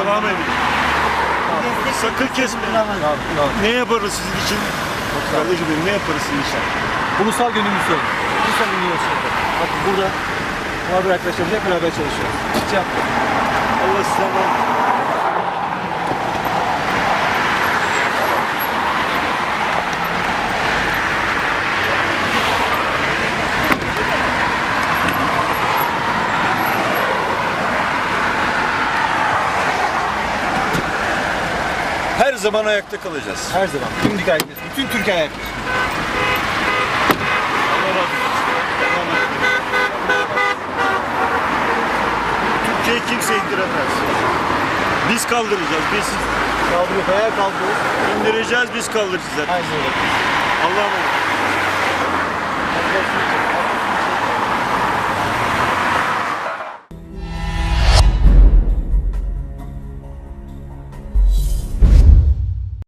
Devam edin. Sakın kesmeyin. Ne yaparız sizin için? Kardeşim benim ne yaparız sizin için? Ulusal günümüz yok. Ulusal günümüz yok. Bak burada muhabir arkadaşlarımız hep beraber çalışıyoruz. Hiç yapmıyor. Allah size emanet Her zaman ayakta kalacağız. Her zaman. Dimdik ayakta. Bütün Türkiye ayakta. Türkiye'yi kimse indiremez. Biz kaldıracağız, biz Kaldırıyor, ayağa kaldırıyoruz. indireceğiz, biz kaldıracağız. Aynen öyle. Allah'a emanet.